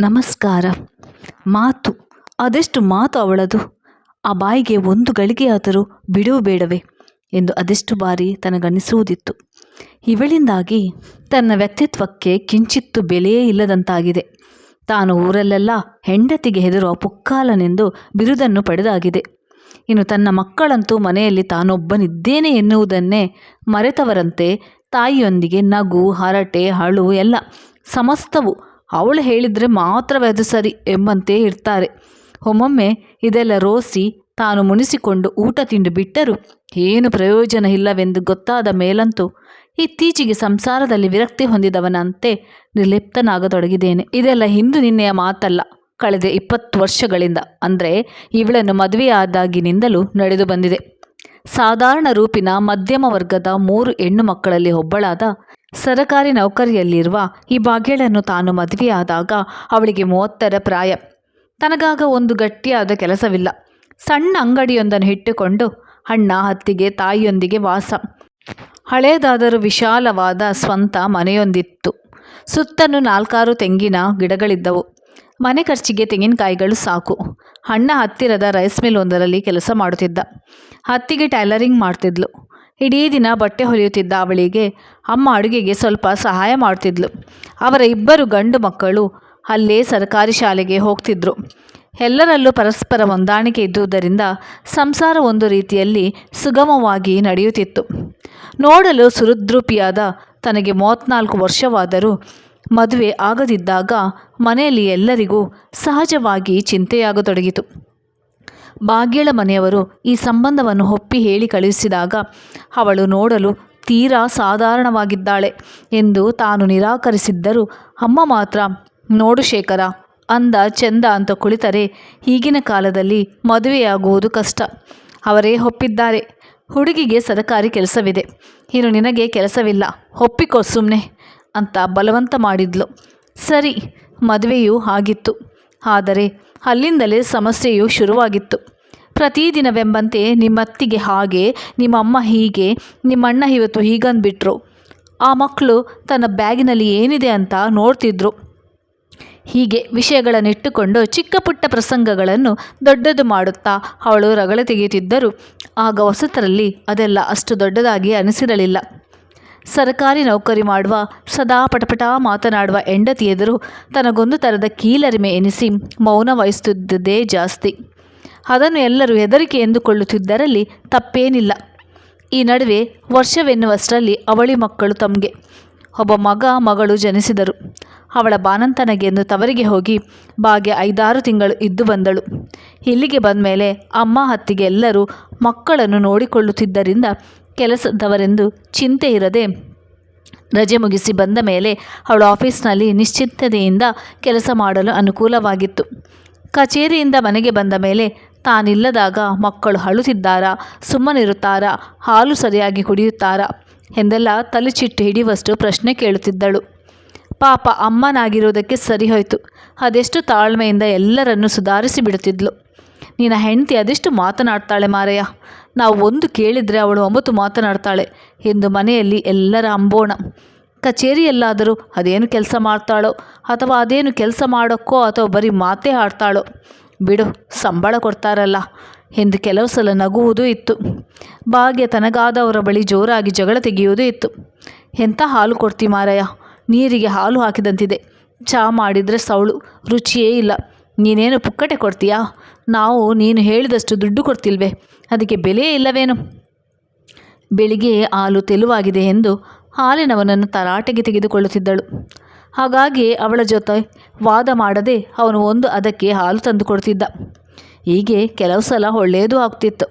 ನಮಸ್ಕಾರ. ಮಾತು, ಅದೆಷ್ಟು ಮಾತು ಅವಳದು? ಆ ಬಾಯಿಗೆ ಒಂದು ಗಳಿಗೆಯಾದರೂ ಬಿಡುವು ಬೇಡವೇ ಎಂದು ಅದೆಷ್ಟು ಬಾರಿ ತನಗನ್ನಿಸುವುದಿತ್ತು ಇವಳಿಂದಾಗಿ ತನ್ನ ವ್ಯಕ್ತಿತ್ವಕ್ಕೆ ಕಿಂಚಿತ್ತು ಬೆಲೆಯೇ ಇಲ್ಲದಂತಾಗಿದೆ. ತಾನು ಊರಲ್ಲೆಲ್ಲ ಹೆಂಡತಿಗೆ ಹೆದರುವ ಪುಕ್ಕಾಲನೆಂದು ಬಿರುದನ್ನು ಪಡೆದಾಗಿದೆ. ಇನ್ನು ತನ್ನ ಮಕ್ಕಳಂತೂ ಮನೆಯಲ್ಲಿ ತಾನೊಬ್ಬನಿದ್ದೇನೆ ಎನ್ನುವುದನ್ನೇ ಮರೆತವರಂತೆ ತಾಯಿಯೊಂದಿಗೆ ನಗು, ಹರಟೆ ಹಳು ಎಲ್ಲ ಸಮಸ್ತವು ಅವಳು ಹೇಳಿದರೆ ಮಾತ್ರವೇ ಅದು ಸರಿ ಎಂಬಂತೆ ಇರ್ತಾರೆ. ಒಮ್ಮೊಮ್ಮೆ ಇದೆಲ್ಲ ರೋಸಿ ತಾನು ಮುನಿಸಿಕೊಂಡು ಊಟ ತಿಂಡಿ ಬಿಟ್ಟರೂ ಏನು ಪ್ರಯೋಜನ ಇಲ್ಲವೆಂದು ಗೊತ್ತಾದ ಮೇಲಂತೂ ಇತ್ತೀಚೆಗೆ ಸಂಸಾರದಲ್ಲಿ ವಿರಕ್ತಿ ಹೊಂದಿದವನಂತೆ ನಿರ್ಲಿಪ್ತನಾಗತೊಡಗಿದ್ದೇನೆ. ಇದೆಲ್ಲ ಹಿಂದೂ ನಿನ್ನೆಯ ಮಾತಲ್ಲ. ಕಳೆದ ಇಪ್ಪತ್ತು ವರ್ಷಗಳಿಂದ. ಅಂದರೆ ಇವಳನ್ನು ಮದುವೆಯಾದಾಗಿನಿಂದಲೂ ನಡೆದು ಬಂದಿದೆ. ಸಾಧಾರಣ ರೂಪಿನ ಮಧ್ಯಮ ವರ್ಗದ ಮೂರು ಹೆಣ್ಣು ಮಕ್ಕಳಲ್ಲಿ ಒಬ್ಬಳಾದ ಸರಕಾರಿ ನೌಕರಿಯಲ್ಲಿರುವ ಈ ಭಾಗ್ಯಳನ್ನು ತಾನು ಮದುವೆಯಾದಾಗ ಅವಳಿಗೆ ಮೂವತ್ತರ ಪ್ರಾಯ. ತನಗಾಗ ಒಂದು ಗಟ್ಟಿಯಾದ ಕೆಲಸವಿಲ್ಲ. ಸಣ್ಣ ಅಂಗಡಿಯೊಂದನ್ನು ಇಟ್ಟುಕೊಂಡು ಅಣ್ಣ ಹತ್ತಿಗೆ ತಾಯಿಯೊಂದಿಗೆ ವಾಸ. ಹಳೆಯದಾದರೂ ವಿಶಾಲವಾದ ಸ್ವಂತ ಮನೆಯೊಂದಿತ್ತು. ಸುತ್ತಲೂ ನಾಲ್ಕಾರು ತೆಂಗಿನ ಗಿಡಗಳಿದ್ದವು. ಮನೆ ಖರ್ಚಿಗೆ ತೆಂಗಿನಕಾಯಿಗಳು ಸಾಕು. ಅಣ್ಣ ಹತ್ತಿರದ ರೈಸ್ ಮಿಲ್ ಒಂದರಲ್ಲಿ ಕೆಲಸ ಮಾಡುತ್ತಿದ್ದ. ಹತ್ತಿಗೆ ಟೈಲರಿಂಗ್ ಮಾಡ್ತಿದ್ಲು. ಇಡೀ ದಿನ ಬಟ್ಟೆ ಹೊಲಿಯುತ್ತಿದ್ದ ಅವಳಿಗೆ ಅಮ್ಮ ಅಡುಗೆಗೆ ಸ್ವಲ್ಪ ಸಹಾಯ ಮಾಡ್ತಿದ್ಲು. ಅವರ ಇಬ್ಬರು ಗಂಡು ಮಕ್ಕಳು ಅಲ್ಲೇ ಸರ್ಕಾರಿ ಶಾಲೆಗೆ ಹೋಗ್ತಿದ್ರು. ಎಲ್ಲರಲ್ಲೂ ಪರಸ್ಪರ ಹೊಂದಾಣಿಕೆ ಇದ್ದುದರಿಂದ ಸಂಸಾರ ಒಂದು ರೀತಿಯಲ್ಲಿ ಸುಗಮವಾಗಿ ನಡೆಯುತ್ತಿತ್ತು. ನೋಡಲು ಸುಹೃದ್ರೂಪಿಯಾದ ತನಗೆ ಮೂವತ್ತ್ನಾಲ್ಕು ವರ್ಷವಾದರೂ ಮದುವೆ ಆಗದಿದ್ದಾಗ ಮನೆಯಲ್ಲಿ ಎಲ್ಲರಿಗೂ ಸಹಜವಾಗಿ ಚಿಂತೆಯಾಗತೊಡಗಿತು. ಭಾಗ್ಯಳ ಮನೆಯವರು ಈ ಸಂಬಂಧವನ್ನು ಒಪ್ಪಿ ಹೇಳಿ ಕಳುಹಿಸಿದಾಗ, ಅವಳು ನೋಡಲು ತೀರಾ ಸಾಧಾರಣವಾಗಿದ್ದಾಳೆ ಎಂದು ತಾನು ನಿರಾಕರಿಸಿದ್ದರೂ, ಅಮ್ಮ ಮಾತ್ರ, ನೋಡು ಶೇಖರ, ಅಂದ ಚೆಂದ ಅಂತ ಕುಳಿತರೆ, ಈಗಿನ ಕಾಲದಲ್ಲಿ ಮದುವೆಯಾಗುವುದು ಕಷ್ಟ. ಅವರೇ ಒಪ್ಪಿದ್ದಾರೆ. ಹುಡುಗಿಗೆ ಸರಕಾರಿ ಕೆಲಸವಿದೆ. ಇನ್ನು ನಿನಗೆ ಕೆಲಸವಿಲ್ಲ. ಒಪ್ಪಿಕೋ ಸುಮ್ಮನೆ ಅಂತ ಬಲವಂತ ಮಾಡಿದ್ಲು. ಸರಿ, ಮದುವೆಯೂ ಆಗಿತ್ತು. ಆದರೆ ಅಲ್ಲಿಂದಲೇ ಸಮಸ್ಯೆಯು ಶುರುವಾಗಿತ್ತು. ಪ್ರತಿದಿನವೆಂಬಂತೆ ನಿಮ್ಮತ್ತಿಗೆ ಹಾಗೆ, ನಿಮ್ಮಮ್ಮ ಹೀಗೆ, ನಿಮ್ಮಣ್ಣ ಇವತ್ತು ಹೀಗಂದ್ಬಿಟ್ರು ಆ ಮಕ್ಕಳು ತನ್ನ ಬ್ಯಾಗಿನಲ್ಲಿ ಏನಿದೆ ಅಂತ ನೋಡ್ತಿದ್ರು. ಹೀಗೆ ವಿಷಯಗಳನ್ನಿಟ್ಟುಕೊಂಡು ಚಿಕ್ಕ ಪುಟ್ಟ ಪ್ರಸಂಗಗಳನ್ನು ದೊಡ್ಡದು ಮಾಡುತ್ತಾ ಅವಳು ರಗಳೆ ತೆಗೆಯುತ್ತಿದ್ದರು. ಆಗ ಹೊಸತರಲ್ಲಿ ಅದೆಲ್ಲ ಅಷ್ಟು ದೊಡ್ಡದಾಗಿ ಅನಿಸಿರಲಿಲ್ಲ. ಸರ್ಕಾರಿ ನೌಕರಿ ಮಾಡುವ, ಸದಾ ಪಟಪಟ ಮಾತನಾಡುವ ಹೆಂಡತಿ ಎದುರು ತನಗೊಂದು ಥರದ ಕೀಲರಿಮೆ ಎನಿಸಿ ಮೌನ ವಹಿಸುತ್ತಿದ್ದೇ ಜಾಸ್ತಿ. ಅದನ್ನು ಎಲ್ಲರೂ ಹೆದರಿಕೆ ಎಂದುಕೊಳ್ಳುತ್ತಿದ್ದರಲ್ಲಿ ತಪ್ಪೇನಿಲ್ಲ. ಈ ನಡುವೆ ವರ್ಷವೆನ್ನುವಷ್ಟರಲ್ಲಿ ಅವಳಿ ಮಕ್ಕಳು ತಮಗೆ. ಒಬ್ಬ ಮಗ, ಮಗಳು ಜನಿಸಿದರು. ಅವಳ ಬಾನಂತನಗೆಂದು ತವರಿಗೆ ಹೋಗಿ ಬಾಗೆ ಐದಾರು ತಿಂಗಳು ಇದ್ದು ಬಂದಳು. ಇಲ್ಲಿಗೆ ಬಂದ ಮೇಲೆ ಅಮ್ಮ ಹತ್ತಿಗೆ ಎಲ್ಲರೂ ಮಕ್ಕಳನ್ನು ನೋಡಿಕೊಳ್ಳುತ್ತಿದ್ದರಿಂದ ಕೆಲಸದವರೆಂದು ಚಿಂತೆ ಇರದೆ ರಜೆ ಮುಗಿಸಿ ಬಂದ ಮೇಲೆ ಅವಳು ಆಫೀಸ್ನಲ್ಲಿ ನಿಶ್ಚಿತತೆಯಿಂದ ಕೆಲಸ ಮಾಡಲು ಅನುಕೂಲವಾಗಿತ್ತು. ಕಚೇರಿಯಿಂದ ಮನೆಗೆ ಬಂದ ಮೇಲೆ ತಾನಿಲ್ಲದಾಗ ಮಕ್ಕಳು ಅಳುತ್ತಿದ್ದಾರಾ, ಸುಮ್ಮನಿರುತ್ತಾರಾ, ಹಾಲು ಸರಿಯಾಗಿ ಕುಡಿಯುತ್ತಾರಾ ಎಂದೆಲ್ಲ ತಲೆಚಿಟ್ಟು ಹಿಡಿಯುವಷ್ಟು ಪ್ರಶ್ನೆ ಕೇಳುತ್ತಿದ್ದಳು. ಪಾಪ ಅಮ್ಮನಾಗಿರುವುದಕ್ಕೆ ಸರಿಹೋಯಿತು ಅದೆಷ್ಟು ತಾಳ್ಮೆಯಿಂದ ಎಲ್ಲರನ್ನು ಸುಧಾರಿಸಿ ಬಿಡುತ್ತಿದ್ಲು. ನಿನ್ನ ಹೆಂಡತಿ ಅದೆಷ್ಟು ಮಾತನಾಡ್ತಾಳೆ ಮಾರಯ್ಯ. ನಾವು ಒಂದು ಕೇಳಿದರೆ ಅವಳು ಒಂಬತ್ತು ಮಾತನಾಡ್ತಾಳೆ ಎಂದು ಮನೆಯಲ್ಲಿ ಎಲ್ಲರ ಅಂಬೋಣ. ಕಚೇರಿಯಲ್ಲಾದರೂ ಅದೇನು ಕೆಲಸ ಮಾಡ್ತಾಳೋ ಅಥವಾ ಅದೇನು ಕೆಲಸ ಮಾಡೋಕ್ಕೋ ಅಥವಾ ಬರೀ ಮಾತೇ ಆಡ್ತಾಳೋ. ಬಿಡು, ಸಂಬಳ ಕೊಡ್ತಾರಲ್ಲ ಎಂದು ಕೆಲವು ಸಲ ನಗುವುದೂ ಇತ್ತು. ಭಾಗ್ಯ ತನಗಾದವರ ಬಳಿ ಜೋರಾಗಿ ಜಗಳ ತೆಗೆಯುವುದೂ ಇತ್ತು. ಎಂಥ ಹಾಲು ಕೊಡ್ತಿ ಮಾರಯ್ಯ ನೀರಿಗೆ ಹಾಲು ಹಾಕಿದಂತಿದೆ. ಚಹಾ ಮಾಡಿದರೆ ಸೌಳು, ರುಚಿಯೇ ಇಲ್ಲ. ನೀನೇನು ಪುಕ್ಕಟೆ ಕೊಡ್ತೀಯಾ? ನಾವು ನೀನು ಹೇಳಿದಷ್ಟು ದುಡ್ಡು ಕೊಡ್ತಿಲ್ವೇ? ಅದಕ್ಕೆ ಬೆಲೆಯೇ ಇಲ್ಲವೇನು? ಬೆಳಿಗ್ಗೆ ಹಾಲು ತೆಲುವಾಗಿದೆ ಎಂದು ಹಾಲಿನವನನ್ನು ತರಾಟೆಗೆ ತೆಗೆದುಕೊಳ್ಳುತ್ತಿದ್ದಳು. ಹಾಗಾಗಿ ಅವಳ ಜೊತೆ ವಾದ ಮಾಡದೆ ಅವನು ಒಂದು ಅದಕ್ಕೆ ಹಾಲು ತಂದು ಕೊಡ್ತಿದ್ದ ಹೀಗೆ ಕೆಲವು ಸಲ ಒಳ್ಳೆಯದು ಆಗ್ತಿತ್ತು.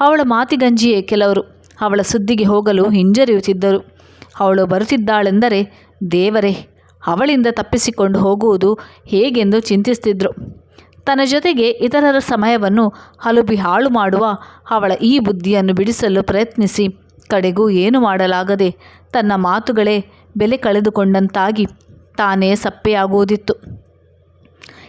ಅವಳ ಮಾತಿಗಂಜಿಯೇ ಕೆಲವರು ಅವಳ ಸುದ್ದಿಗೆ ಹೋಗಲು ಹಿಂಜರಿಯುತ್ತಿದ್ದರು. ಅವಳು ಬರುತ್ತಿದ್ದಾಳೆಂದರೆ ದೇವರೇ ಅವಳಿಂದ ತಪ್ಪಿಸಿಕೊಂಡು ಹೋಗುವುದು ಹೇಗೆಂದು ಚಿಂತಿಸ್ತಿದ್ರು. ತನ್ನ ಜೊತೆಗೆ ಇತರರ ಸಮಯವನ್ನು ಹಲುಬಿ ಹಾಳು ಮಾಡುವ ಅವಳ ಈ ಬುದ್ಧಿಯನ್ನು ಬಿಡಿಸಲು ಪ್ರಯತ್ನಿಸಿ. ಕಡೆಗೂ ಏನು ಮಾಡಲಾಗದೆ ತನ್ನ ಮಾತುಗಳೇ ಬೆಲೆ ಕಳೆದುಕೊಂಡಂತಾಗಿ ತಾನೇ ಸಪ್ಪೆಯಾಗುವುದಿತ್ತು.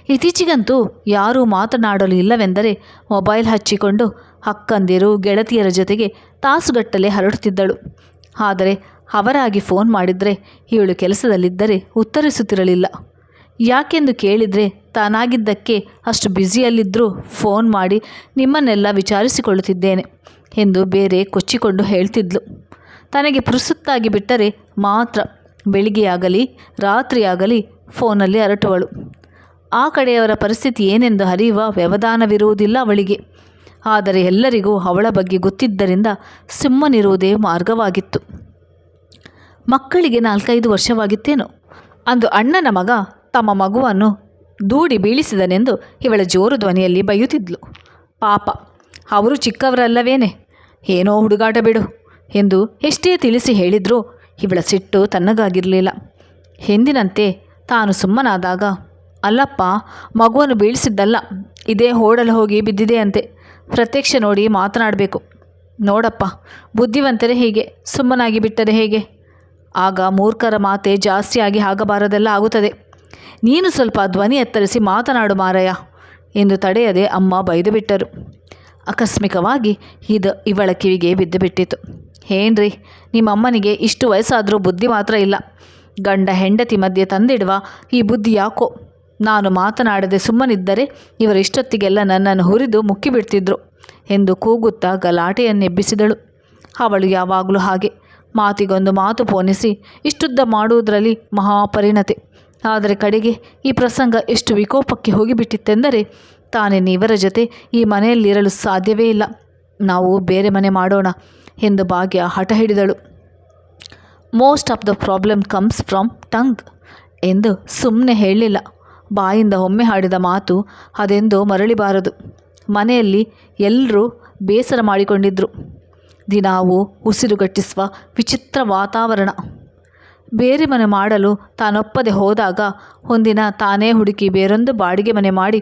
ಇತ್ತೀಚೆಗಂತೂ ಯಾರೂ ಮಾತನಾಡಲು ಇಲ್ಲವೆಂದರೆ ಮೊಬೈಲ್ ಹಚ್ಚಿಕೊಂಡು ಅಕ್ಕಂದಿರು ಗೆಳತಿಯರ ಜೊತೆಗೆ ತಾಸುಗಟ್ಟಲೆ ಹರಡುತ್ತಿದ್ದಳು. ಆದರೆ ಅವರಾಗಿ ಫೋನ್ ಮಾಡಿದರೆ ಇವಳು ಕೆಲಸದಲ್ಲಿದ್ದರೆ ಉತ್ತರಿಸುತ್ತಿರಲಿಲ್ಲ. ಯಾಕೆಂದು ಕೇಳಿದರೆ ತಾನಾಗಿದ್ದಕ್ಕೆ ಅಷ್ಟು ಬ್ಯುಸಿಯಲ್ಲಿದ್ದರೂ ಫೋನ್ ಮಾಡಿ ನಿಮ್ಮನ್ನೆಲ್ಲ ವಿಚಾರಿಸಿಕೊಳ್ಳುತ್ತಿದ್ದೇನೆ ಎಂದು ಬೇರೆ ಕೊಚ್ಚಿಕೊಂಡು ಹೇಳ್ತಿದ್ಲು. ತನಗೆ ಪುರುಸುತ್ತಾಗಿ ಬಿಟ್ಟರೆ ಮಾತ್ರ ಬೆಳಿಗ್ಗೆಯಾಗಲಿ ರಾತ್ರಿಯಾಗಲಿ ಫೋನಲ್ಲಿ ಅರಟುವಳು. ಆ ಕಡೆಯವರ ಪರಿಸ್ಥಿತಿ ಏನೆಂದು ಹರಿಯುವ ವ್ಯವಧಾನವಿರುವುದಿಲ್ಲ ಅವಳಿಗೆ. ಆದರೆ ಎಲ್ಲರಿಗೂ ಅವಳ ಬಗ್ಗೆ ಗೊತ್ತಿದ್ದರಿಂದ ಸುಮ್ಮನಿರುವುದೇ ಮಾರ್ಗವಾಗಿತ್ತು. ಮಕ್ಕಳಿಗೆ ನಾಲ್ಕೈದು ವರ್ಷವಾಗಿತ್ತೇನೋ. ಅಂದು ಅಣ್ಣನ ಮಗ ತಮ್ಮ ಮಗುವನ್ನು ದೂಡಿ ಬೀಳಿಸಿದನೆಂದು ಇವಳ ಜೋರು ಧ್ವನಿಯಲ್ಲಿ ಬೈಯುತ್ತಿದ್ಲು. ಪಾಪ, ಅವರು ಚಿಕ್ಕವರಲ್ಲವೇನೆ? ಏನೋ ಹುಡುಗಾಟ ಬಿಡು ಎಂದು ಎಷ್ಟೇ ತಿಳಿಸಿ ಹೇಳಿದರೂ ಇವಳ ಸಿಟ್ಟು ತನ್ನಗಾಗಿರಲಿಲ್ಲ. ಎಂದಿನಂತೆ ತಾನು ಸುಮ್ಮನಾದಾಗ, ಅಲ್ಲಪ್ಪ, ಮಗುವನ್ನು ಬೀಳಿಸಿದ್ದಲ್ಲ, ಇದೇ ಹೋಡಲು ಹೋಗಿ ಬಿದ್ದಿದೆ ಅಂತೆ. ಪ್ರತ್ಯಕ್ಷ ನೋಡಿ ಮಾತನಾಡಬೇಕು. ನೋಡಪ್ಪ, ಬುದ್ಧಿವಂತರೇ ಹೀಗೆ, ಸುಮ್ಮನಾಗಿ ಬಿಟ್ಟರೆ ಹೇಗೆ? ಆಗ ಮೂರ್ಖರ ಮಾತೆ ಜಾಸ್ತಿಯಾಗಿ ಆಗಬಾರದೆಲ್ಲ ಆಗುತ್ತದೆ. ನೀನು ಸ್ವಲ್ಪ ಧ್ವನಿ ಎತ್ತರಿಸಿ ಮಾತನಾಡು ಮಾರಯ್ಯ ಎಂದು ತಡೆಯದೆ ಅಮ್ಮ ಬೈದು ಬಿಟ್ಟರು ಆಕಸ್ಮಿಕವಾಗಿ ಇದು ಇವಳ ಕಿವಿಗೆ ಬಿದ್ದು ಬಿಟ್ಟಿತು ಏನ್ರಿ ನಿಮ್ಮ ಅಮ್ಮನಿಗೆ ಇಷ್ಟು ವಯಸ್ಸಾದರೂ ಬುದ್ಧಿ ಮಾತ್ರ ಇಲ್ಲ. ಗಂಡ ಹೆಂಡತಿ ಮಧ್ಯೆ ತಂದಿಡುವ ಈ ಬುದ್ಧಿ ಯಾಕೋ? ನಾನು ಮಾತನಾಡದೆ ಸುಮ್ಮನಿದ್ದರೆ ಇವರು ಇಷ್ಟೊತ್ತಿಗೆಲ್ಲ ನನ್ನನ್ನು ಹುರಿದು ಮುಕ್ಕಿಬಿಡ್ತಿದ್ರು ಎಂದು ಕೂಗುತ್ತಾ ಗಲಾಟೆಯನ್ನೆಬ್ಬಿಸಿದಳು. ಅವಳು ಯಾವಾಗಲೂ ಹಾಗೆ. ಮಾತಿಗೊಂದು ಮಾತು ಪೋನಿಸಿ, ಇಷ್ಟುದ್ದ ಮಾಡುವುದರಲ್ಲಿ ಮಹಾಪರಿಣತೆ. ಆದರೆ ಕಡೆಗೆ ಈ ಪ್ರಸಂಗ ಎಷ್ಟು ವಿಕೋಪಕ್ಕೆ ಹೋಗಿಬಿಟ್ಟಿತ್ತೆಂದರೆ ತಾನೇನು ಇವರ ಜೊತೆ ಈ ಮನೆಯಲ್ಲಿರಲು ಸಾಧ್ಯವೇ ಇಲ್ಲ. ನಾವು ಬೇರೆ ಮನೆ ಮಾಡೋಣ ಎಂದು ಭಾಗ್ಯ ಹಠ ಹಿಡಿದಳು. Most of the problem comes from tongue ಎಂದು ಸುಮ್ಮನೆ ಹೇಳಲಿಲ್ಲ. ಬಾಯಿಂದ ಒಮ್ಮೆ ಹಾಡಿದ ಮಾತು ಅದೆಂದೋ ಮರಳಿಬಾರದು. ಮನೆಯಲ್ಲಿ ಎಲ್ಲರೂ ಬೇಸರ ಮಾಡಿಕೊಂಡಿದ್ದರು ದಿನಾವು ಉಸಿರುಗಟ್ಟಿಸುವ ವಿಚಿತ್ರ ವಾತಾವರಣ. ಬೇರೆ ಮನೆ ಮಾಡಲು ತಾನೊಪ್ಪದೆ ಹೋದಾಗ ಒಂದಿನ ತಾನೇ ಹುಡುಕಿ ಬೇರೊಂದು ಬಾಡಿಗೆ ಮನೆ ಮಾಡಿ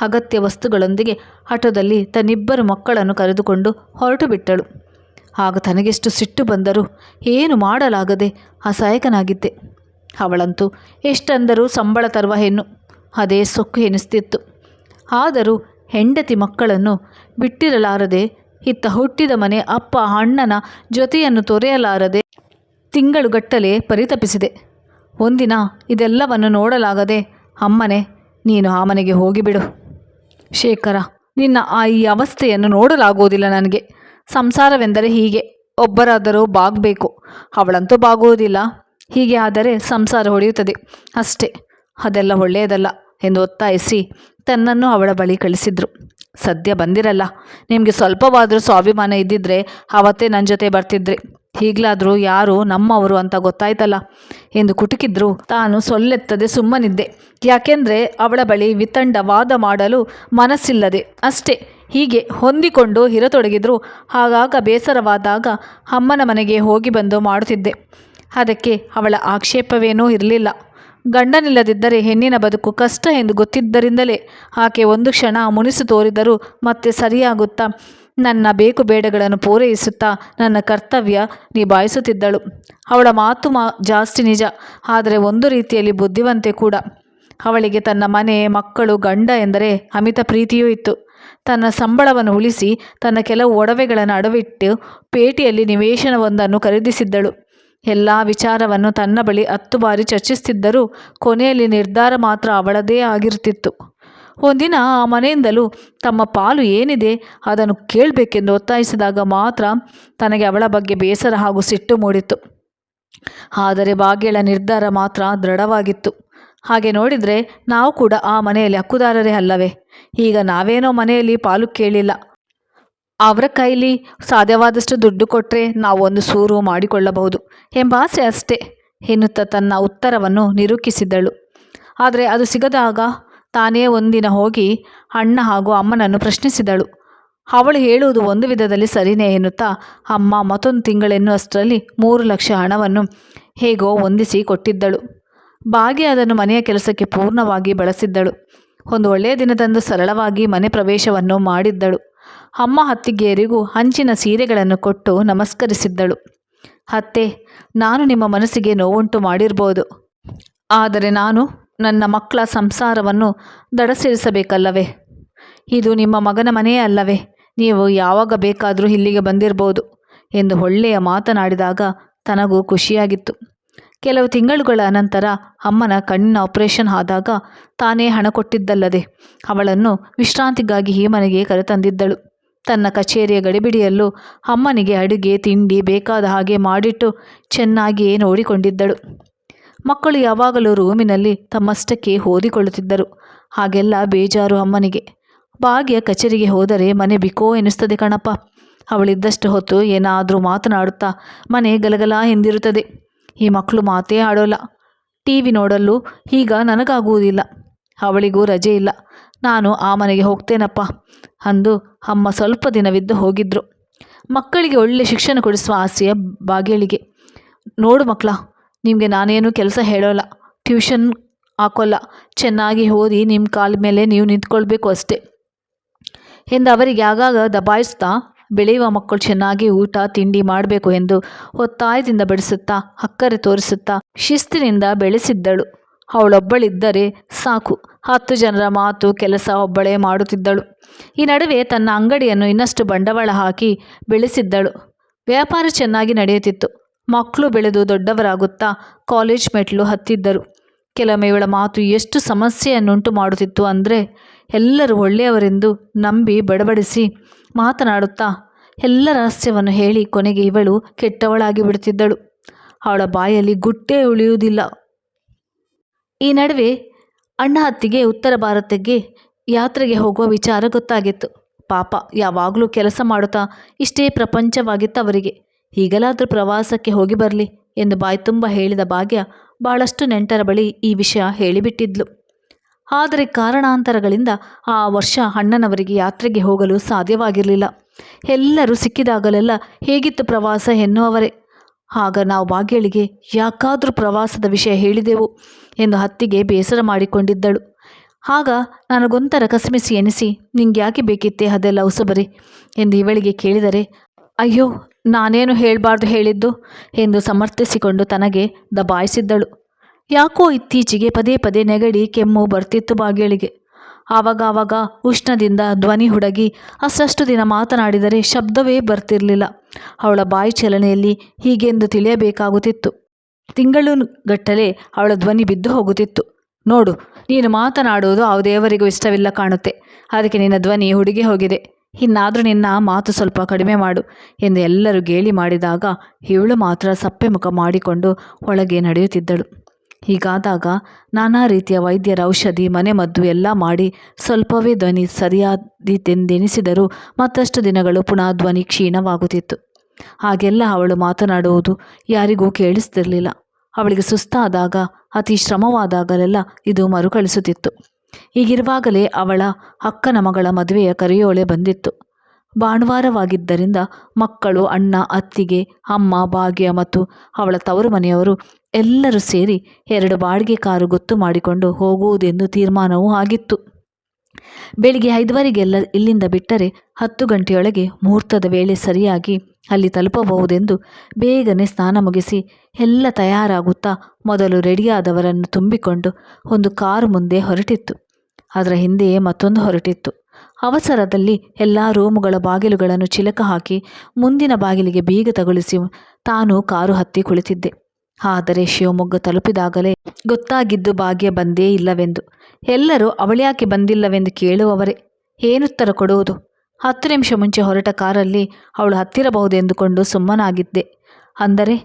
ಅಗತ್ಯ ವಸ್ತುಗಳೊಂದಿಗೆ ಹಠದಲ್ಲಿ ತನ್ನಿಬ್ಬರು ಮಕ್ಕಳನ್ನು ಕರೆದುಕೊಂಡು ಹೊರಟು ಬಿಟ್ಟಳು. ಆಗ ತನಗೆಷ್ಟು ಸಿಟ್ಟು ಬಂದರೂ ಏನು ಮಾಡಲಾಗದೆ ಅಸಹಾಯಕನಾಗಿದ್ದೆ. ಅವಳಂತೂ ಎಷ್ಟಂದರೂ ಸಂಬಳ ತರುವ ಹೆಣ್ಣು, ಅದೇ ಸೊಕ್ಕು ಎನಿಸ್ತಿತ್ತು. ಆದರೂ ಹೆಂಡತಿ ಮಕ್ಕಳನ್ನು ಬಿಟ್ಟಿರಲಾರದೆ ಇತ್ತ ಹುಟ್ಟಿದ ಮನೆ ಅಪ್ಪ ಅಣ್ಣನ ಜೊತೆಯನ್ನು ತೊರೆಯಲಾರದೆ ತಿಂಗಳುಗಟ್ಟಲೆ ಪರಿತಪಿಸಿದೆ. ಒಂದಿನ ಇದೆಲ್ಲವನ್ನು ನೋಡಲಾಗದೆ, ಅಮ್ಮನೆ, ನೀನು ಆ ಮನೆಗೆ ಹೋಗಿಬಿಡು. ಶೇಖರ, ನಿನ್ನ ಆ ಈ ಅವಸ್ಥೆಯನ್ನು ನೋಡಲಾಗುವುದಿಲ್ಲ ನನಗೆ. ಸಂಸಾರವೆಂದರೆ ಹೀಗೆ. ಒಬ್ಬರಾದರೂ ಬಾಗಬೇಕು. ಅವಳಂತೂ ಬಾಗುವುದಿಲ್ಲ. ಹೀಗೆ ಆದರೆ ಸಂಸಾರ ಹೊಡೆಯುತ್ತದೆ ಅಷ್ಟೇ. ಅದೆಲ್ಲ ಒಳ್ಳೆಯದಲ್ಲ ಎಂದು ಒತ್ತಾಯಿಸಿ ತನ್ನನ್ನು ಅವಳ ಬಳಿ ಕಳಿಸಿದ್ರು. ಸದ್ಯ ಬಂದಿರಲ್ಲ. ನಿಮಗೆ ಸ್ವಲ್ಪವಾದರೂ ಸ್ವಾಭಿಮಾನ ಇದ್ದಿದ್ರೆ ಆವತ್ತೇ ನನ್ನ ಜೊತೆ ಬರ್ತಿದ್ರಿ. ಈಗಲಾದರೂ ಯಾರು ನಮ್ಮವರು ಅಂತ ಗೊತ್ತಾಯ್ತಲ್ಲ. ಎಂದು ಕುಟುಕಿದ್ರು. ತಾನು ಸೊಲ್ಲೆತ್ತದೆ ಸುಮ್ಮನಿದ್ದೆ. ಯಾಕೆಂದರೆ ಅವಳ ಬಳಿ ವಿತಂಡ ವಾದ ಮಾಡಲು ಮನಸ್ಸಿಲ್ಲದೆ ಅಷ್ಟೇ. ಹೀಗೆ ಹೊಂದಿಕೊಂಡು ಹಿರತೊಡಗಿದ್ರು ಹಾಗಾಗ ಬೇಸರವಾದಾಗ ಅಮ್ಮನ ಮನೆಗೆ ಹೋಗಿ ಬಂದು ಮಾಡುತ್ತಿದ್ದೆ. ಅದಕ್ಕೆ ಅವಳ ಆಕ್ಷೇಪವೇನೂ ಇರಲಿಲ್ಲ. ಗಂಡನಿಲ್ಲದಿದ್ದರೆ ಹೆಣ್ಣಿನ ಬದುಕು ಕಷ್ಟ ಎಂದು ಗೊತ್ತಿದ್ದರಿಂದಲೇ ಆಕೆ ಒಂದು ಕ್ಷಣ ಮುನಿಸು ತೋರಿದರೂ ಮತ್ತೆ ಸರಿಯಾಗುತ್ತಾ, ನನ್ನ ಬೇಕು ಬೇಡಗಳನ್ನು ಪೂರೈಸುತ್ತಾ, ನನ್ನ ಕರ್ತವ್ಯ ನಿಭಾಯಿಸುತ್ತಿದ್ದಳು. ಅವಳ ಮಾತು ಮಾ, ಜಾಸ್ತಿ ನಿಜ, ಆದರೆ ಒಂದು ರೀತಿಯಲ್ಲಿ ಬುದ್ಧಿವಂತೆ ಕೂಡ. ಅವಳಿಗೆ ತನ್ನ ಮನೆ, ಮಕ್ಕಳು, ಗಂಡ ಎಂದರೆ ಅಮಿತ ಪ್ರೀತಿಯೂ ಇತ್ತು. ತನ್ನ ಸಂಬಳವನ್ನು ಉಳಿಸಿ, ತನ್ನ ಕೆಲವು ಒಡವೆಗಳನ್ನು ಅಡವಿಟ್ಟು ಪೇಟೆಯಲ್ಲಿ ನಿವೇಶನವೊಂದನ್ನು ಖರೀದಿಸಿದ್ದಳು. ಎಲ್ಲ ವಿಚಾರವನ್ನು ತನ್ನ ಬಳಿ ಹತ್ತು ಬಾರಿ ಚರ್ಚಿಸುತ್ತಿದ್ದರೂ ಕೊನೆಯಲ್ಲಿ ನಿರ್ಧಾರ ಮಾತ್ರ ಅವಳದೇ ಆಗಿರುತ್ತಿತ್ತು ಒಂದಿನ ಆ ಮನೆಯಿಂದಲೂ, ತಮ್ಮ ಪಾಲು ಏನಿದೆ ಅದನ್ನು ಕೇಳಬೇಕೆಂದು ಒತ್ತಾಯಿಸಿದಾಗ ಮಾತ್ರ ತನಗೆ ಅವಳ ಬಗ್ಗೆ ಬೇಸರ ಹಾಗೂ ಸಿಟ್ಟು ಮೂಡಿತು ಆದರೆ ಭಾಗ್ಯಳ ನಿರ್ಧಾರ ಮಾತ್ರ ದೃಢವಾಗಿತ್ತು. ಹಾಗೆ ನೋಡಿದರೆ ನಾವು ಕೂಡ ಆ ಮನೆಯಲ್ಲಿ ಹಕ್ಕುದಾರರೇ ಅಲ್ಲವೇ? ಈಗ ನಾವೇನೋ ಮನೆಯಲ್ಲಿ ಪಾಲು ಕೇಳಿಲ್ಲ. ಅವರ ಕೈಲಿ ಸಾಧ್ಯವಾದಷ್ಟು ದುಡ್ಡು ಕೊಟ್ಟರೆ ನಾವು ಒಂದು ಸೂರು ಮಾಡಿಕೊಳ್ಳಬಹುದು ಎಂಬ ಆಸೆ ಅಷ್ಟೇ ಎನ್ನುತ್ತಾ ತನ್ನ ಉತ್ತರವನ್ನು ನಿರೂಪಿಸಿದ್ದಳು. ಆದರೆ ಅದು ಸಿಗದಾಗ ತಾನೇ ಒಂದಿನ ಹೋಗಿ ಅಣ್ಣ ಹಾಗೂ ಅಮ್ಮನನ್ನು ಪ್ರಶ್ನಿಸಿದಳು. ಅವಳು ಹೇಳುವುದು ಒಂದು ವಿಧದಲ್ಲಿ ಸರಿನೇ ಎನ್ನುತ್ತಾ ಅಮ್ಮ ಮತ್ತೊಂದು ತಿಂಗಳೆನ್ನು ಅಷ್ಟರಲ್ಲಿ ಮೂರು ಲಕ್ಷ ಹಣವನ್ನು ಹೇಗೋ ಹೊಂದಿಸಿ ಕೊಟ್ಟಿದ್ದಳು. ಭಾಗ್ಯ ಅದನ್ನು ಮನೆಯ ಕೆಲಸಕ್ಕೆ ಪೂರ್ಣವಾಗಿ ಬಳಸಿದ್ದಳು. ಒಂದು ಒಳ್ಳೆಯ ದಿನದಂದು ಸರಳವಾಗಿ ಮನೆ ಪ್ರವೇಶವನ್ನು ಮಾಡಿದ್ದಳು. ಅಮ್ಮ ಹತ್ತಿಗೆಯರಿಗೂ ಹಂಚಿನ ಸೀರೆಗಳನ್ನು ಕೊಟ್ಟು ನಮಸ್ಕರಿಸಿದ್ದಳು. ಅತ್ತೆ, ನಾನು ನಿಮ್ಮ ಮನಸ್ಸಿಗೆ ನೋವುಂಟು ಮಾಡಿರ್ಬೋದು. ಆದರೆ ನಾನು ನನ್ನ ಮಕ್ಕಳ ಸಂಸಾರವನ್ನು ದಡಸೇರಿಸಬೇಕಲ್ಲವೇ? ಇದು ನಿಮ್ಮ ಮಗನ ಮನೆಯೇ ಅಲ್ಲವೇ? ನೀವು ಯಾವಾಗ ಬೇಕಾದರೂ ಇಲ್ಲಿಗೆ ಬಂದಿರ್ಬೋದು ಎಂದು ಒಳ್ಳೆಯ ಮಾತನಾಡಿದಾಗ ತನಗೂ ಖುಷಿಯಾಗಿತ್ತು. ಕೆಲವು ತಿಂಗಳುಗಳ ನಂತರ ಅಮ್ಮನ ಕಣ್ಣಿನ ಆಪರೇಷನ್ ಆದಾಗ ತಾನೇ ಹಣ ಕೊಟ್ಟಿದ್ದಲ್ಲದೆ ಅವಳನ್ನು ವಿಶ್ರಾಂತಿಗಾಗಿ ಈ ಮನೆಗೆ ಕರೆತಂದಿದ್ದಳು. ತನ್ನ ಕಚೇರಿಯ ಗಡಿಬಿಡಿಯಲ್ಲೂ ಅಮ್ಮನಿಗೆ ಅಡುಗೆ, ತಿಂಡಿ ಬೇಕಾದ ಹಾಗೆ ಮಾಡಿಟ್ಟು ಚೆನ್ನಾಗಿಯೇ ನೋಡಿಕೊಂಡಿದ್ದಳು. ಮಕ್ಕಳು ಯಾವಾಗಲೂ ರೂಮಿನಲ್ಲಿ ತಮ್ಮಷ್ಟಕ್ಕೆ ಓದಿಕೊಳ್ಳುತ್ತಿದ್ದರು. ಹಾಗೆಲ್ಲ ಬೇಜಾರು ಅಮ್ಮನಿಗೆ. ಭಾಗ್ಯ ಕಚೇರಿಗೆ ಹೋದರೆ ಮನೆ ಬಿಕೋ ಎನಿಸ್ತದೆ ಕಣಪ್ಪ. ಅವಳಿದ್ದಷ್ಟು ಹೊತ್ತು ಏನಾದರೂ ಮಾತನಾಡುತ್ತಾ ಮನೆ ಗಲಗಲ ಎಂದಿರುತ್ತದೆ. ಈ ಮಕ್ಕಳು ಮಾತೇ ಆಡೋಲ್ಲ. ಟಿ ವಿ ನೋಡಲು ಈಗ ನನಗಾಗುವುದಿಲ್ಲ. ಅವಳಿಗೂ ರಜೆ ಇಲ್ಲ. ನಾನು ಆ ಮನೆಗೆ ಹೋಗ್ತೇನಪ್ಪ ಅಂದು ಅಮ್ಮ ಸ್ವಲ್ಪ ದಿನವಿದ್ದು ಹೋಗಿದ್ರು. ಮಕ್ಕಳಿಗೆ ಒಳ್ಳೆಯ ಶಿಕ್ಷಣ ಕೊಡಿಸುವ ಆಸೆಯ ಬಾಗೇಳಿಗೆ ನೋಡು ಮಕ್ಕಳ, ನಿಮಗೆ ನಾನೇನು ಕೆಲಸ ಹೇಳೋಲ್ಲ ಟ್ಯೂಷನ್ ಹಾಕೋಲ್ಲ, ಚೆನ್ನಾಗಿ ಓದಿ ನಿಮ್ಮ ಕಾಲ ಮೇಲೆ ನೀವು ನಿಂತ್ಕೊಳ್ಬೇಕು ಅಷ್ಟೇ. ಎಂದು ಅವರಿಗೆ ಆಗಾಗ ದಬಾಯಿಸ್ತಾ ಬೆಳೆಯುವ ಮಕ್ಕಳು ಚೆನ್ನಾಗಿ ಊಟ, ತಿಂಡಿ ಮಾಡಬೇಕು ಎಂದು ಒತ್ತಾಯದಿಂದ ಬಡಿಸುತ್ತಾ, ಅಕ್ಕರೆ ತೋರಿಸುತ್ತಾ, ಶಿಸ್ತಿನಿಂದ ಬೆಳೆಸಿದ್ದಳು. ಅವಳೊಬ್ಬಳಿದ್ದರೆ ಸಾಕು. ಹತ್ತು ಜನರ ಮಾತು ಕೆಲಸ ಒಬ್ಬಳೇ ಮಾಡುತ್ತಿದ್ದಳು. ಈ ನಡುವೆ ತನ್ನ ಅಂಗಡಿಯನ್ನು ಇನ್ನಷ್ಟು ಬಂಡವಾಳ ಹಾಕಿ ಬೆಳೆಸಿದ್ದಳು. ವ್ಯಾಪಾರ ಚೆನ್ನಾಗಿ ನಡೆಯುತ್ತಿತ್ತು. ಮಕ್ಕಳು ಬೆಳೆದು ದೊಡ್ಡವರಾಗುತ್ತಾ ಕಾಲೇಜ್ ಮೆಟ್ಲು ಹತ್ತಿದ್ದರು. ಕೆಲವೊಮ್ಮೆ ಇವಳ ಮಾತು ಎಷ್ಟು ಸಮಸ್ಯೆಯನ್ನುಂಟು ಮಾಡುತ್ತಿತ್ತು ಅಂದರೆ ಎಲ್ಲರೂ ಒಳ್ಳೆಯವರೆಂದು ನಂಬಿ ಬಡಬಡಿಸಿ ಮಾತನಾಡುತ್ತಾ ಎಲ್ಲ ರಹಸ್ಯವನ್ನು ಹೇಳಿ ಕೊನೆಗೆ ಇವಳು ಕೆಟ್ಟವಳಾಗಿ ಬಿಡುತ್ತಿದ್ದಳು. ಅವಳ ಬಾಯಲ್ಲಿ ಗುಟ್ಟೇ ಉಳಿಯುವುದಿಲ್ಲ. ಈ ನಡುವೆ ಅಣ್ಣ ಹತ್ತಿಗೆ ಉತ್ತರ ಭಾರತಕ್ಕೆ ಯಾತ್ರೆಗೆ ಹೋಗುವ ವಿಚಾರ ಗೊತ್ತಾಗಿತ್ತು. ಪಾಪ, ಯಾವಾಗಲೂ ಕೆಲಸ ಮಾಡುತ್ತಾ ಇಷ್ಟೇ ಪ್ರಪಂಚವಾಗಿತ್ತು ಅವರಿಗೆ. ಈಗಲಾದರೂ ಪ್ರವಾಸಕ್ಕೆ ಹೋಗಿ ಬರಲಿ ಎಂದು ಬಾಯಿ ತುಂಬ ಹೇಳಿದ ಭಾಗ್ಯ ಭಾಳಷ್ಟು ನೆಂಟರ ಬಳಿ ಈ ವಿಷಯ ಹೇಳಿಬಿಟ್ಟಿದ್ಲು. ಆದರೆ ಕಾರಣಾಂತರಗಳಿಂದ ಆ ವರ್ಷ ಅಣ್ಣನವರಿಗೆ ಯಾತ್ರೆಗೆ ಹೋಗಲು ಸಾಧ್ಯವಾಗಿರಲಿಲ್ಲ. ಎಲ್ಲರೂ ಸಿಕ್ಕಿದಾಗಲೆಲ್ಲ ಹೇಗಿತ್ತು ಪ್ರವಾಸ ಎನ್ನುವವರೇ. ಆಗ ನಾವು ಭಾಗ್ಯಳಿಗೆ ಯಾಕಾದರೂ ಪ್ರವಾಸದ ವಿಷಯ ಹೇಳಿದೆವು ಎಂದು ಹತ್ತಿಗೆ ಬೇಸರ ಮಾಡಿಕೊಂಡಿದ್ದಳು. ಆಗ ನನಗೊಂಥರ ಕಸಮಿಸಿ ಎನಿಸಿ, ನಿಂಗೆ ಯಾಕೆ ಬೇಕಿತ್ತೆ ಅದೆಲ್ಲ ಉಸುಬರಿ ಎಂದು ಇವಳಿಗೆ ಕೇಳಿದರೆ, ಅಯ್ಯೋ, ನಾನೇನು ಹೇಳಬಾರ್ದು ಹೇಳಿದ್ದು ಎಂದು ಸಮರ್ಥಿಸಿಕೊಂಡು ತನಗೆ ದಬಾಯಿಸಿದ್ದಳು. ಯಾಕೋ ಇತ್ತೀಚೆಗೆ ಪದೇ ಪದೇ ನೆಗಡಿ ಕೆಮ್ಮು ಬರ್ತಿತ್ತು ಭಾಗ್ಯಳಿಗೆ ಆವಾಗ ಆವಾಗ ಉಷ್ಣದಿಂದ ಧ್ವನಿ ಹುಡುಗಿ ಅಷ್ಟಷ್ಟು ದಿನ ಮಾತನಾಡಿದರೆ ಶಬ್ದವೇ ಬರ್ತಿರಲಿಲ್ಲ. ಅವಳ ಬಾಯಿ ಚಲನೆಯಲ್ಲಿ ಹೀಗೆಂದು ತಿಳಿಯಬೇಕಾಗುತ್ತಿತ್ತು. ತಿಂಗಳುಗಟ್ಟಲೆ ಅವಳ ಧ್ವನಿ ಬಿದ್ದು ಹೋಗುತ್ತಿತ್ತು. ನೋಡು, ನೀನು ಮಾತನಾಡುವುದು ಆ ದೇವರಿಗೂ ಇಷ್ಟವಿಲ್ಲ ಕಾಣುತ್ತೆ. ಅದಕ್ಕೆ ನಿನ್ನ ಧ್ವನಿ ಹುಡುಗಿ ಹೋಗಿದೆ. ಇನ್ನಾದರೂ ನಿನ್ನ ಮಾತು ಸ್ವಲ್ಪ ಕಡಿಮೆ ಮಾಡು ಎಂದು ಎಲ್ಲರೂ ಗೇಲಿ ಮಾಡಿದಾಗ ಇವಳು ಮಾತ್ರ ಸಪ್ಪೆ ಮುಖ ಮಾಡಿಕೊಂಡು ಒಳಗೆ ನಡೆಯುತ್ತಿದ್ದಳು. ಹೀಗಾದಾಗ ನಾನಾ ರೀತಿಯ ವೈದ್ಯರ ಔಷಧಿ ಮನೆಮದ್ದು ಎಲ್ಲ ಮಾಡಿ ಸ್ವಲ್ಪವೇ ಧ್ವನಿ ಸರಿಯಾದೀತೆಂದೆನಿಸಿದರೂ ಮತ್ತಷ್ಟು ದಿನಗಳು ಪುನಃ ಧ್ವನಿ ಕ್ಷೀಣವಾಗುತ್ತಿತ್ತು. ಹಾಗೆಲ್ಲ ಅವಳು ಮಾತನಾಡುವುದು ಯಾರಿಗೂ ಕೇಳಿಸ್ತಿರಲಿಲ್ಲ. ಅವಳಿಗೆ ಸುಸ್ತಾದಾಗ, ಅತಿ ಶ್ರಮವಾದಾಗಲೆಲ್ಲ ಇದು ಮರುಕಳಿಸುತ್ತಿತ್ತು. ಈಗಿರುವಾಗಲೇ ಅವಳ ಅಕ್ಕನ ಮಗಳ ಮದುವೆಯ ಕರೆಯೋಳೆ ಬಂದಿತ್ತು. ಭಾನುವಾರವಾಗಿದ್ದರಿಂದ ಮಕ್ಕಳು, ಅಣ್ಣ, ಅತ್ತಿಗೆ, ಅಮ್ಮ, ಭಾಗ್ಯ ಮತ್ತು ಅವಳ ತವರು ಮನೆಯವರು ಎಲ್ಲರೂ ಸೇರಿ ಎರಡು ಬಾಡಿಗೆ ಕಾರು ಗೊತ್ತು ಮಾಡಿಕೊಂಡು ಹೋಗುವುದೆಂದು ತೀರ್ಮಾನವೂ ಆಗಿತ್ತು. ಬೆಳಿಗ್ಗೆ ಐದುವರೆಗೆಲ್ಲ ಇಲ್ಲಿಂದ ಬಿಟ್ಟರೆ ಹತ್ತು ಗಂಟೆಯೊಳಗೆ ಮುಹೂರ್ತದ ವೇಳೆ ಸರಿಯಾಗಿ ಅಲ್ಲಿ ತಲುಪಬಹುದೆಂದು ಬೇಗನೆ ಸ್ನಾನ ಮುಗಿಸಿ ಎಲ್ಲ ತಯಾರಾಗುತ್ತಾ ಮೊದಲು ರೆಡಿಯಾದವರನ್ನು ತುಂಬಿಕೊಂಡು ಒಂದು ಕಾರು ಮುಂದೆ ಹೊರಟಿತ್ತು. ಅದರ ಹಿಂದೆಯೇ ಮತ್ತೊಂದು ಹೊರಟಿತ್ತು. ಅವಸರದಲ್ಲಿ ಎಲ್ಲ ರೂಮುಗಳ ಬಾಗಿಲುಗಳನ್ನು ಚಿಲಕ ಹಾಕಿ ಮುಂದಿನ ಬಾಗಿಲಿಗೆ ಬೀಗ ತಗುಲಿಸಿ ತಾನು ಕಾರು ಹತ್ತಿ ಕುಳಿತಿದ್ದೆ. ಆದರೆ ಶಿವಮೊಗ್ಗ ತಲುಪಿದಾಗಲೇ ಗೊತ್ತಾಗಿದ್ದು ಭಾಗ್ಯ ಬಂದೇ ಇಲ್ಲವೆಂದು. ಎಲ್ಲರೂ ಅವಳ್ಯಾಕೆ ಬಂದಿಲ್ಲವೆಂದು ಕೇಳುವವರೇ. ಏನುತ್ತರ ಕೊಡುವುದು? ಹತ್ತು ನಿಮಿಷ ಮುಂಚೆ ಹೊರಟ ಕಾರಲ್ಲಿ ಅವಳು ಹತ್ತಿರಬಹುದೆಂದುಕೊಂಡು ಸುಮ್ಮನಾಗಿದ್ದೆ. ಅಂದರೆ,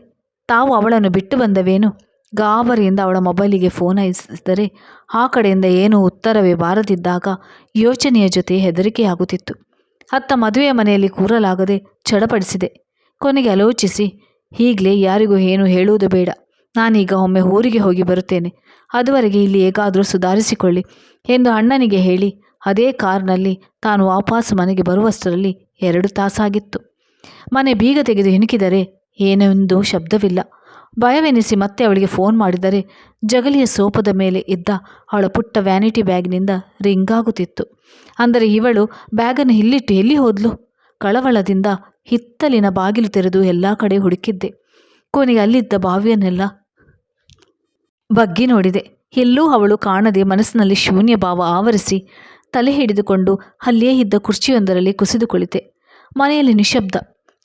ತಾವು ಅವಳನ್ನು ಬಿಟ್ಟು ಬಂದವೇನು? ಗಾಬರಿಯಿಂದ ಅವಳ ಮೊಬೈಲಿಗೆ ಫೋನ್ ಹಾಯಿಸಿದರೆ ಆ ಕಡೆಯಿಂದ ಏನೂ ಉತ್ತರವೇ ಬಾರದಿದ್ದಾಗ ಯೋಚನೆಯ ಜೊತೆ ಹೆದರಿಕೆಯಾಗುತ್ತಿತ್ತು. ಅತ್ತ ಮದುವೆಯ ಮನೆಯಲ್ಲಿ ಕೂರಲಾಗದೆ ಚಡಪಡಿಸಿದೆ. ಕೊನೆಗೆ ಆಲೋಚಿಸಿ ಈಗಲೇ ಯಾರಿಗೂ ಏನು ಹೇಳುವುದು ಬೇಡ. ನಾನೀಗ ಒಮ್ಮೆ ಊರಿಗೆ ಹೋಗಿ ಬರುತ್ತೇನೆ. ಅದುವರೆಗೆ ಇಲ್ಲಿ ಹೇಗಾದರೂ ಸುಧಾರಿಸಿಕೊಳ್ಳಿ ಎಂದು ಅಣ್ಣನಿಗೆ ಹೇಳಿ ಅದೇ ಕಾರ್ನಲ್ಲಿ ತಾನು ವಾಪಸ್ ಮನೆಗೆ ಬರುವಷ್ಟರಲ್ಲಿ ಎರಡು ತಾಸಾಗಿತ್ತು. ಮನೆ ಬೀಗ ತೆಗೆದು ಹಿಣುಕಿದರೆ ಏನೆಂದು ಶಬ್ದವಿಲ್ಲ. ಭಯವೆನಿಸಿ ಮತ್ತೆ ಅವಳಿಗೆ ಫೋನ್ ಮಾಡಿದರೆ ಜಗಲಿಯ ಸೋಪದ ಮೇಲೆ ಇದ್ದ ಅವಳ ಪುಟ್ಟ ವ್ಯಾನಿಟಿ ಬ್ಯಾಗ್ನಿಂದ ರಿಂಗಾಗುತ್ತಿತ್ತು. ಅಂದರೆ ಇವಳು ಬ್ಯಾಗನ್ನು ಇಲ್ಲಿಟ್ಟು ಎಲ್ಲಿ ಹೋದ್ಲು? ಕಳವಳದಿಂದ ಹಿತ್ತಲಿನ ಬಾಗಿಲು ತೆರೆದು ಎಲ್ಲ ಕಡೆ ಹುಡುಕಿದ್ದೆ. ಕೊನೆಗೆ ಅಲ್ಲಿದ್ದ ಬಾವಿಯನ್ನೆಲ್ಲ ಬಗ್ಗಿ ನೋಡಿದೆ. ಎಲ್ಲೂ ಅವಳು ಕಾಣದೆ ಮನಸ್ಸಿನಲ್ಲಿ ಶೂನ್ಯ ಭಾವ ಆವರಿಸಿ ತಲೆ ಹಿಡಿದುಕೊಂಡು ಅಲ್ಲಿಯೇ ಇದ್ದ ಕುರ್ಚಿಯೊಂದರಲ್ಲಿ ಕುಸಿದು ಕುಳಿತೆ ಮನೆಯಲ್ಲಿ ನಿಶಬ್ದ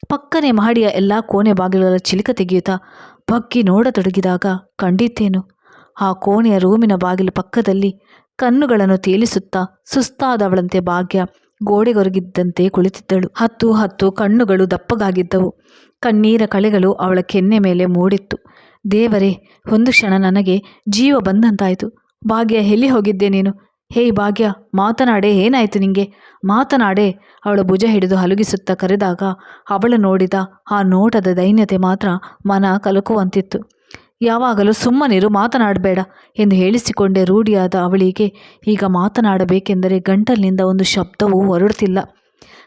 ಪಕ್ಕನೆ ಮಹಡಿಯ ಎಲ್ಲ ಕೋಣೆ ಬಾಗಿಲುಗಳ ಚಿಲಿಕ ತೆಗೆಯುತ್ತಾ ಬಗ್ಗಿ ನೋಡತೊಡಗಿದಾಗ ಕಂಡಿತ್ತೇನು? ಆ ಕೋಣೆಯ ರೂಮಿನ ಬಾಗಿಲು ಪಕ್ಕದಲ್ಲಿ ಕಣ್ಣುಗಳನ್ನು ತೇಲಿಸುತ್ತಾ ಸುಸ್ತಾದವಳಂತೆ ಭಾಗ್ಯ ಗೋಡೆಗೊರಗಿದ್ದಂತೆ ಕುಳಿತಿದ್ದಳು. ಹತ್ತು ಹತ್ತು ಕಣ್ಣುಗಳು ದಪ್ಪಗಾಗಿದ್ದವು. ಕಣ್ಣೀರ ಕಳೆಗಳು ಅವಳ ಕೆನ್ನೆ ಮೇಲೆ ಮೂಡಿತ್ತು. ದೇವರೇ, ಒಂದು ಕ್ಷಣ ನನಗೆ ಜೀವ ಬಂದಂತಾಯಿತು. ಭಾಗ್ಯ, ಎಲ್ಲಿ ಹೋಗಿದ್ದೆ ನೀನು? ಹೇಯ್ ಭಾಗ್ಯ, ಮಾತನಾಡೆ, ಏನಾಯಿತು ನಿಂಗೆ? ಮಾತನಾಡೆ, ಅವಳ ಭುಜ ಹಿಡಿದು ಹಲುಗಿಸುತ್ತಾ ಕರೆದಾಗ ಅವಳು ನೋಡಿದ ಆ ನೋಟದ ದೈನ್ಯತೆ ಮಾತ್ರ ಮನ ಕಲಕುವಂತಿತ್ತು. ಯಾವಾಗಲೂ ಸುಮ್ಮನಿರು, ಮಾತನಾಡಬೇಡ ಎಂದು ಹೇಳಿಸಿಕೊಂಡೇ ರೂಢಿಯಾದ ಅವಳಿಗೆ. ಈಗ ಮಾತನಾಡಬೇಕೆಂದರೆ ಗಂಟಲಿನಿಂದ ಒಂದು ಶಬ್ದವೂ ಹೊರಡುತ್ತಿಲ್ಲ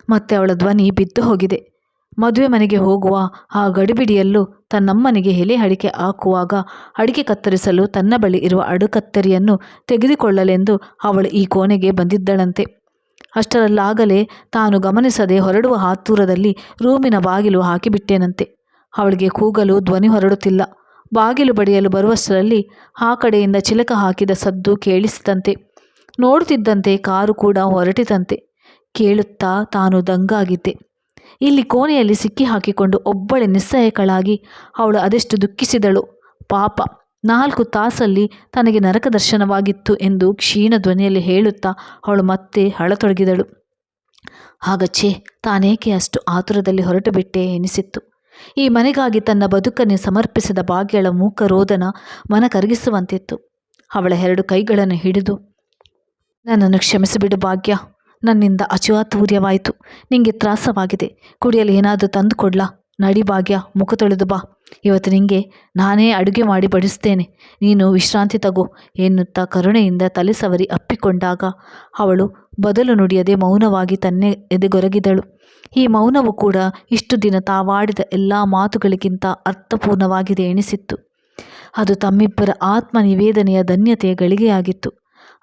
ಮತ್ತೆ ಅವಳ ಧ್ವನಿ ಬಿದ್ದು ಹೋಗಿದೆ. ಮದುವೆ ಮನೆಗೆ ಹೋಗುವ ಆ ಗಡಿಬಿಡಿಯಲ್ಲೂ ತನ್ನಮ್ಮನಿಗೆ ಎಲೆ ಅಡಿಕೆ ಹಾಕುವಾಗ ಅಡಿಕೆ ಕತ್ತರಿಸಲು ತನ್ನ ಬಳಿ ಇರುವ ಅಡುಕತ್ತರಿಯನ್ನು ತೆಗೆದುಕೊಳ್ಳಲೆಂದು ಅವಳು ಈ ಕೋಣೆಗೆ ಬಂದಿದ್ದಳಂತೆ. ಅಷ್ಟರಲ್ಲಾಗಲೇ ತಾನು ಗಮನಿಸದೆ ಹೊರಡುವ ಆತುರದಲ್ಲಿ ರೂಮಿನ ಬಾಗಿಲು ಹಾಕಿಬಿಟ್ಟೇನಂತೆ. ಅವಳಿಗೆ ಕೂಗಲು ಧ್ವನಿ ಹೊರಡುತ್ತಿಲ್ಲ. ಬಾಗಿಲು ಬಡಿಯಲು ಬರುವಷ್ಟರಲ್ಲಿ ಆ ಕಡೆಯಿಂದ ಚಿಲಕ ಹಾಕಿದ ಸದ್ದು ಕೇಳಿಸಿದಂತೆ. ನೋಡುತ್ತಿದ್ದಂತೆ ಕಾರು ಕೂಡ ಹೊರಟಿತಂತೆ ಕೇಳುತ್ತಾ ತಾನು ದಂಗಾಗಿದ್ದೆ. ಇಲ್ಲಿ ಕೋಣೆಯಲ್ಲಿ ಸಿಕ್ಕಿ ಹಾಕಿಕೊಂಡು ಒಬ್ಬಳೆ ನಿಸ್ಸಹಾಯಕಳಾಗಿ ಅವಳು ಅದೆಷ್ಟು ದುಃಖಿಸಿದಳು. ಪಾಪ, ನಾಲ್ಕು ತಾಸಲ್ಲಿ ತನಗೆ ನರಕ ದರ್ಶನವಾಗಿತ್ತು ಎಂದು ಕ್ಷೀಣ ಧ್ವನಿಯಲ್ಲಿ ಹೇಳುತ್ತಾ ಅವಳು ಮತ್ತೆ ಹಳತೊಡಗಿದಳು ಆಗ ಛೇ ತಾನೇಕೆ ಅಷ್ಟು ಆತುರದಲ್ಲಿ ಹೊರಟು ಬಿಟ್ಟೆ ಎನಿಸಿತ್ತು. ಈ ಮನೆಗಾಗಿ ತನ್ನ ಬದುಕನ್ನೇ ಸಮರ್ಪಿಸಿದ ಭಾಗ್ಯಳ ಮೂಕ ರೋದನ ಮನ ಕರಗಿಸುವಂತಿತ್ತು ಅವಳ ಎರಡು ಕೈಗಳನ್ನು ಹಿಡಿದು, ನನ್ನನ್ನು ಕ್ಷಮಿಸಿಬಿಡು ಭಾಗ್ಯ. ನನ್ನಿಂದ ಅಚುವಾತೂರ್ಯವಾಯಿತು ನಿಂಗೆ ತ್ರಾಸವಾಗಿದೆ. ಕುಡಿಯಲು ಏನಾದರೂ ತಂದುಕೊಡ್ಲಾ? ನಡಿ ಭಾಗ್ಯ. ಮುಖ ತೊಳೆದು ಬಾ. ಇವತ್ತು ನಿನಗೆ ನಾನೇ ಅಡುಗೆ ಮಾಡಿ ಬಡಿಸ್ತೇನೆ. ನೀನು ವಿಶ್ರಾಂತಿ ತಗೋ ಎನ್ನುತ್ತಾ ಕರುಣೆಯಿಂದ ತಲೆ ಸವರಿ ಅಪ್ಪಿಕೊಂಡಾಗ ಅವಳು ಬದಲು ನುಡಿಯದೆ ಮೌನವಾಗಿ ತನ್ನೇ ಎದೆಗೊರಗಿದಳು. ಈ ಮೌನವು ಕೂಡ ಇಷ್ಟು ದಿನ ತಾವಾಡಿದ ಎಲ್ಲ ಮಾತುಗಳಿಗಿಂತ ಅರ್ಥಪೂರ್ಣವಾಗಿದೆ ಎನಿಸಿತ್ತು. ಅದು ತಮ್ಮಿಬ್ಬರ ಆತ್ಮ ನಿವೇದನೆಯ ಧನ್ಯತೆಯ ಗಳಿಗೆಯಾಗಿತ್ತು.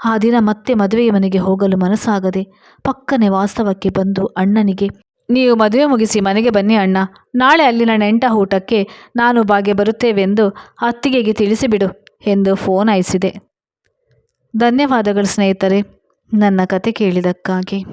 ಆ ದಿನ ಮತ್ತೆ ಮದುವೆಯ ಮನೆಗೆ ಹೋಗಲು ಮನಸ್ಸಾಗದೆ ಪಕ್ಕನೆ ವಾಸ್ತವಕ್ಕೆ ಬಂದು ಅಣ್ಣನಿಗೆ ನೀವು ಮದುವೆ ಮುಗಿಸಿ ಮನೆಗೆ ಬನ್ನಿ ಅಣ್ಣ. ನಾಳೆ ಅಲ್ಲಿನ ನೆಂಟ ಊಟಕ್ಕೆ ನಾನು ಬಾಗೆ ಬರುತ್ತೇವೆಂದು ಅತ್ತಿಗೆಗೆ ತಿಳಿಸಿಬಿಡು ಎಂದು ಫೋನ್ ಆಯಿಸಿದೆ ಧನ್ಯವಾದಗಳು ಸ್ನೇಹಿತರೆ. ನನ್ನ ಕತೆ ಕೇಳಿದ್ದಕ್ಕಾಗಿ.